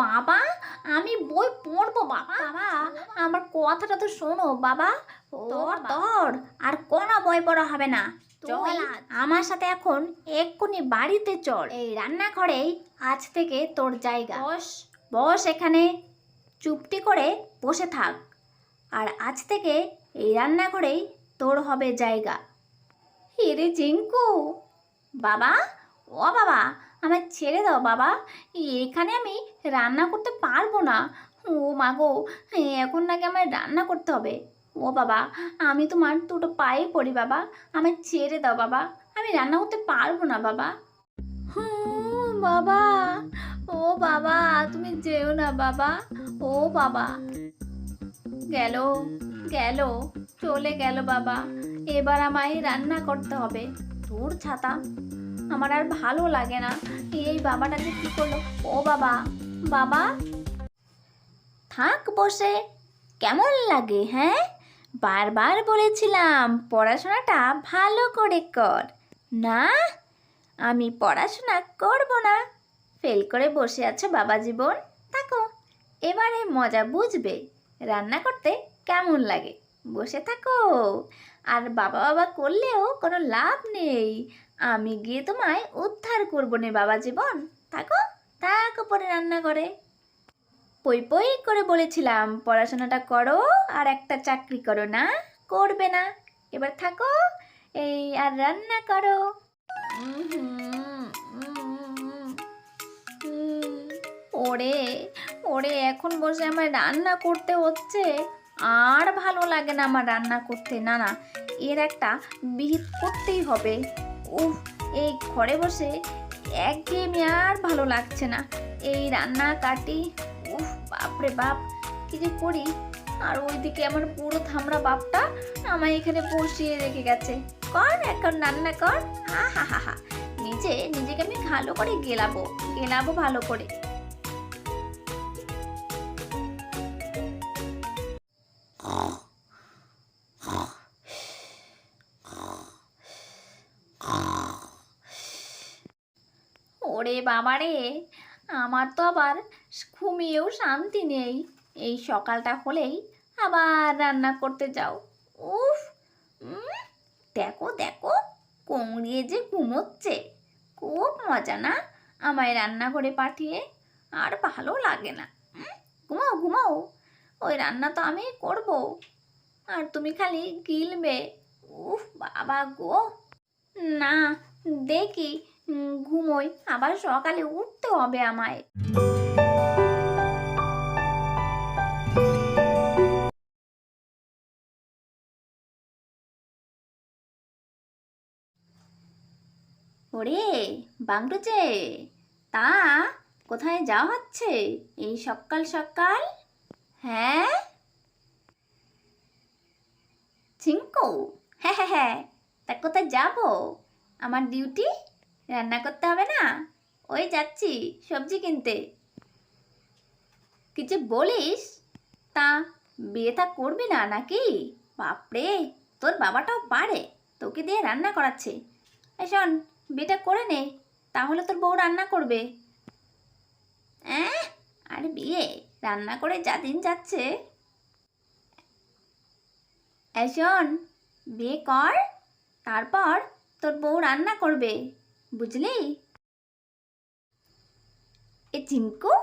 বাবা আমি বই পড়ব বাবা। বাবা আমার কথাটা তো শোনো বাবা। তোর তোর আর কোনো বই পড়া হবে না। চল আমার সাথে এখন এক্ষুনি বাড়িতে চল। এই রান্নাঘরেই আজ থেকে তোর জায়গা। বস। বস এখানে। চুপটি করে বসে থাক। আর আজ থেকে এই রান্নাঘরেই তোর হবে জায়গা। হিরে জিঙ্কু। বাবা ও বাবা আমার ছেড়ে দাও বাবা। এখানে আমি রান্না করতে পারব না। ও মা গো, এখন নাকি আমার রান্না করতে হবে। ও বাবা, আমি তোমার দুটো পায়ে পড়ি বাবা। আমায় ছেড়ে দাও বাবা। আমি রান্না করতে পারব না বাবা। বাবা। ও বাবা, তুমি যেও না বাবা। ও বাবা। গেল গেল, চলে গেল বাবা। এবার আমায় রান্না করতে হবে। তোর ছাতা। আমার আর ভালো লাগে না। এই বাবাটা কি করল? ও বাবা বাবা। থাক বসে, কেমন লাগে হ্যাঁ? বারবার বলেছিলাম, পড়াশোনাটা ভালো করে কর। না, আমি পড়াশোনা করব না। ফেল করে বসে আছো বাবা জীবন। থাকো, এবারে মজা বুঝবে। রান্না করতে কেমন লাগে? বসে থাকো আর বাবা বাবা করলেও কোনো লাভ নেই আমি গিয়ে তোমায় উদ্ধার করব নে বাবা জীবন থাকো থাকো পরে রান্না করে পই পই করে বলেছিলাম পড়াশোনাটা করো আর একটা চাকরি করো না করবে না এবার থাকো এই আর রান্না করো ওরে ওরে এখন বসে আমার রান্না করতে হচ্ছে আর ভালো লাগে না আমার রান্না করতে। না না, এর একটা বিহিত করতেই হবে। উফ, এই ঘরে বসে একঘেয়েমি আর ভালো লাগছে না। এই রান্না কাটি, উফ বাপরে বাপ, কি যে করি? আর ওইদিকে আমার পুরো থামড়া বাপটা আমায় এখানে বসিয়ে রেখে গেছে। কর, এখন রান্না কর। হা হা হা নিজে, নিজেকে আমি ভালো করে গেলাবো গেলাবো ভালো করে। ওরে বাবারে আমার তো আবার ঘুমিয়েও শান্তি নেই। এই সকালটা হলেই আবার রান্না করতে যাও। উফ দেখো দেখো কোংড়িয়ে যে ঘুমোচ্ছে। খুব মজা না আমায় রান্না করে পাঠিয়ে? আর ভালো লাগে না। ঘুমাও ঘুমাও। ওই রান্না তো আমি করব। আর তুমি খালি গিলবে। উফ, বাবা গো। না, দেখি ঘুমোই। আবার সকালে উঠতে হবে আমায়। ওরে বাংটুচে তা কোথায় যাওয়া হচ্ছে? এই সকাল সকাল? হ্যাঁ? ছিঙ্কু হ্যাঁ হ্যাঁ হ্যাঁ। তা কোথায় যাব? আমার ডিউটি? রান্না করতে হবে না? ওই যাচ্ছি, সবজি কিনতে। কিছু বলিস? তা বিয়ে থা করবি না নাকি? বাপরে, তোর বাবাটাও পারে, তোকে দিয়ে রান্না করাচ্ছে। শোন, বিয়েটা করে নে, তাহলে তোর বউ রান্না করবে। অ্যাঁ? আর বিয়ে? রান্না করে যা দিন যাচ্ছে। এই শোন, বিয়ে কর, তারপর তোর বউ রান্না করবে, বুঝলি? এ চিঙ্কু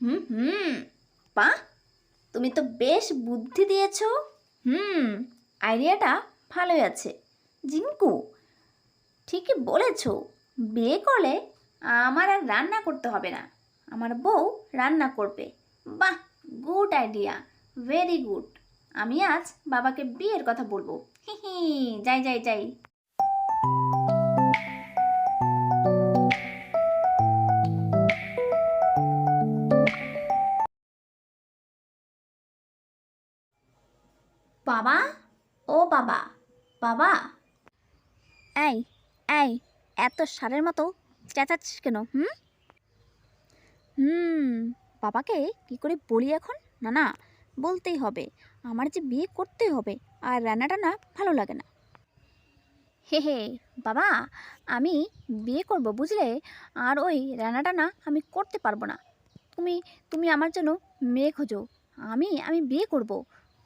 হুম হুম পা তুমি তো বেশ বুদ্ধি দিয়েছ। হুম, আইডিয়াটা ভালোই আছে। জিঙ্কু ঠিকই বলেছ, বিয়ে করলে আমার আর রান্না করতে হবে না, আমার বউ রান্না করবে। বাহ গুড আইডিয়া ভেরি গুড আমি আজ বাবাকে বিয়ের কথা বলব। হি, যাই যাই যাই। বাবা? ও বাবা বাবা? এই এই, এত সারের মতো চেঁচাচ্ছিস কেন, হুম? হুম। বাবাকে কি করে বলি এখন? না না, বলতেই হবে। আমার যে বিয়ে করতেই হবে আর রান্নাটা না ভালো লাগে না। হে হে, বাবা, আমি বিয়ে করব বুঝলে? আর ওই রান্নাটা না আমি করতে পারব না। তুমি তুমি আমার জন্য মেয়ে খোঁজো। আমি আমি বিয়ে করব।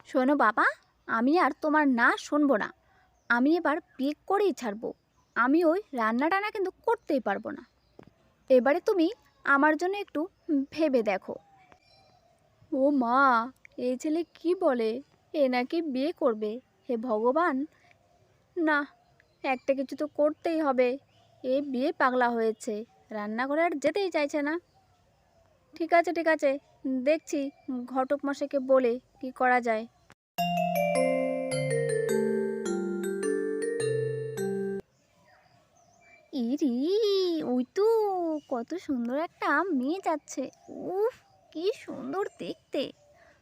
শোনো বাবা, আমি আর তোমার না শুনব না। আমি এবার বিয়ে করেই ছাড়বো। আমি ওই রান্না টানা কিন্তু করতেই পারব না। এবারে তুমি আমার জন্য একটু ভেবে দেখো। ও মা, এই ছেলে কি বলে? এ নাকি বিয়ে করবে? হে ভগবান। না, একটা কিছু তো করতেই হবে। এ বিয়ে পাগলা হয়েছে, রান্নাঘরে আর যেতেই চাইছে না। ঠিক আছে ঠিক আছে, দেখছি ঘটক মশাইকে বলে কি করা যায়। ইরি, ওই তো কত সুন্দর একটা মেয়ে যাচ্ছে। উফ, কি সুন্দর দেখতে।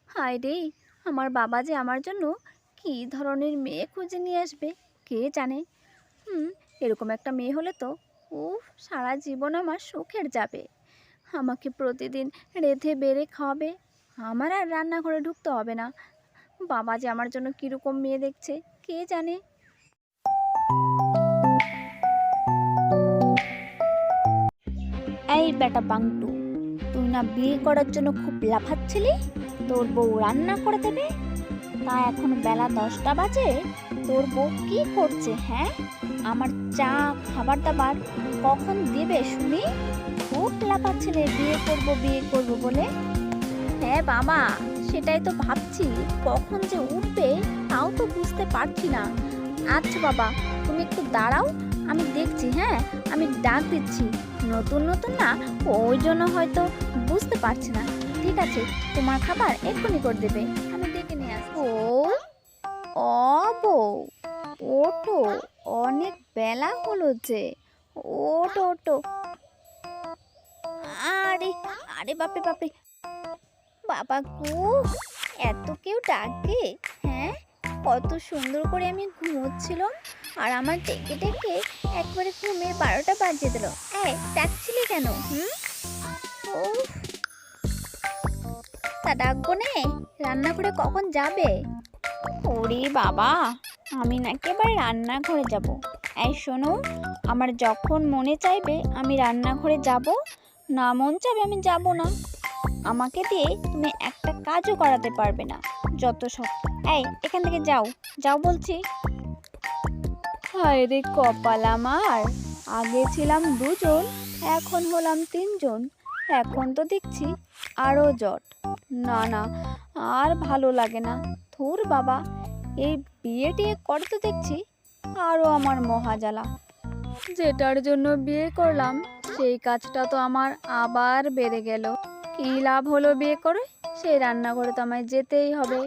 হায় রে, আমার বাবা যে আমার জন্য কী ধরনের মেয়ে খুঁজে নিয়ে আসবে, কে জানে? হুম, এরকম একটা মেয়ে হলে তো, উফ, সারা জীবন আমার সুখের যাবে। আমাকে প্রতিদিন রেঁধে, বেড়ে খাওয়াবে, আমার আর রান্নাঘরে ঢুকতে হবে না। বাবা যে আমার জন্য কীরকম মেয়ে দেখছে, কে জানে? এই বেটা বাংটু, তুই না বিয়ে করার জন্য খুব লাফাচ্ছিলি? তোর বউ রান্না করে দেবে? তা এখন বেলা দশটা বাজে, তোর বউ কি করছে হ্যাঁ? আমার চা, খাবার দাবার কখন দেবে শুনি? খুব লাফাচ্ছিলে, বিয়ে করব বিয়ে করব বলে। হ্যাঁ বাবা, সেটাই তো ভাবছি, কখন যে উঠবে তাও তো বুঝতে পারছি না। আচ্ছা বাবা, তুমি একটু দাঁড়াও আমি দেখছি হ্যাঁ আমি ডাক দিচ্ছি। নতুন নতুন না, ওই জন্য হয়তো বুঝতে পারছি না। ঠিক আছে, তোমার খাবার এক্ষুনি করে দেবে। আমি ডেকে নিয়ে আসব ও বউ, ওটো, অনেক বেলা হলো যে। ওটো ওটো। আরে আরে বাপরে বাপরে। বাবা গো, এত কেউ ডাকে হ্যাঁ? কত সুন্দর করে আমি ঘুমোচ্ছিলাম আর আমার ডেকে ডেকে একবারে ঘুমের বারোটা বাজিয়ে দিল। এই কেন? হুম? ও তা ডাকবো নে। রান্না করে কখন যাবে? ওরে বাবা, আমি নাকি এবার রান্নাঘরে যাব। এই শোনো, আমার যখন মনে চাইবে আমি রান্নাঘরে যাব, না মন চাইবে আমি যাব না। আমাকে দিয়ে তুমি একটা কাজও করাতে পারবে না। যত সব এই, এখান থেকে যাও। যাও বলছি। হায় রে কপাল আমার। আগে ছিলাম দুজন, এখন হলাম তিনজন। এখন তো দেখছি আরও জট। না না, আর ভালো লাগে না। থুর বাবা, এই বিয়ে টিয়ে করে তো দেখছি আরও আমার মহাজালা। যেটার জন্য বিয়ে করলাম, সেই কাজটা তো আমার আবার বেড়ে গেল। কী লাভ হলো বিয়ে করে? সেই রান্নাঘরে তো আমায় যেতেই হবে।